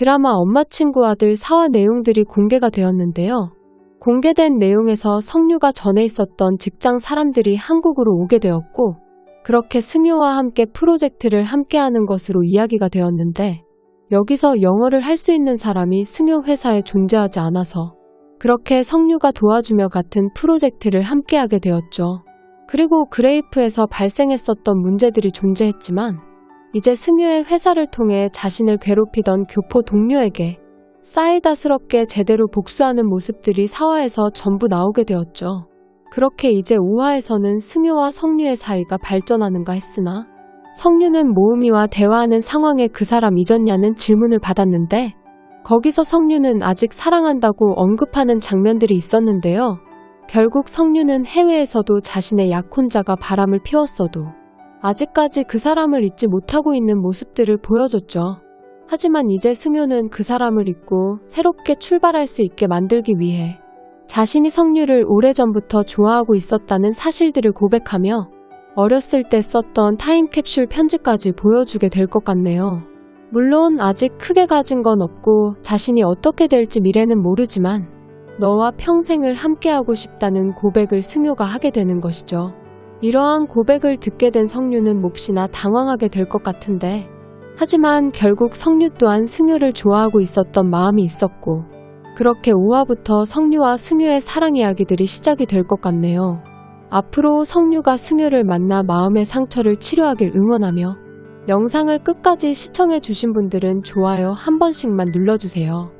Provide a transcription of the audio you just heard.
드라마 엄마 친구 아들 사화 내용들이 공개가 되었는데요. 공개된 내용에서 성류가 전에 있었던 직장 사람들이 한국으로 오게 되었고, 그렇게 승효와 함께 프로젝트를 함께하는 것으로 이야기가 되었는데, 여기서 영어를 할 수 있는 사람이 승효 회사에 존재하지 않아서, 그렇게 성류가 도와주며 같은 프로젝트를 함께하게 되었죠. 그리고 그레이프에서 발생했었던 문제들이 존재했지만, 이제 승유의 회사를 통해 자신을 괴롭히던 교포 동료에게 사이다스럽게 제대로 복수하는 모습들이 사화에서 전부 나오게 되었죠. 그렇게 이제 5화에서는 승유와 성류의 사이가 발전하는가 했으나 성류는 모음이와 대화하는 상황에 그 사람 잊었냐는 질문을 받았는데 거기서 성류는 아직 사랑한다고 언급하는 장면들이 있었는데요. 결국 성류는 해외에서도 자신의 약혼자가 바람을 피웠어도 아직까지 그 사람을 잊지 못하고 있는 모습들을 보여줬죠. 하지만 이제 승효는 그 사람을 잊고 새롭게 출발할 수 있게 만들기 위해 자신이 성류를 오래전부터 좋아하고 있었다는 사실들을 고백하며 어렸을 때 썼던 타임캡슐 편지까지 보여주게 될 것 같네요. 물론 아직 크게 가진 건 없고 자신이 어떻게 될지 미래는 모르지만 너와 평생을 함께하고 싶다는 고백을 승효가 하게 되는 것이죠. 이러한 고백을 듣게 된 성류는 몹시나 당황하게 될 것 같은데 하지만 결국 성류 또한 승유를 좋아하고 있었던 마음이 있었고 그렇게 5화부터 성류와 승유의 사랑 이야기들이 시작이 될 것 같네요. 앞으로 성류가 승유를 만나 마음의 상처를 치료하길 응원하며 영상을 끝까지 시청해 주신 분들은 좋아요 한 번씩만 눌러주세요.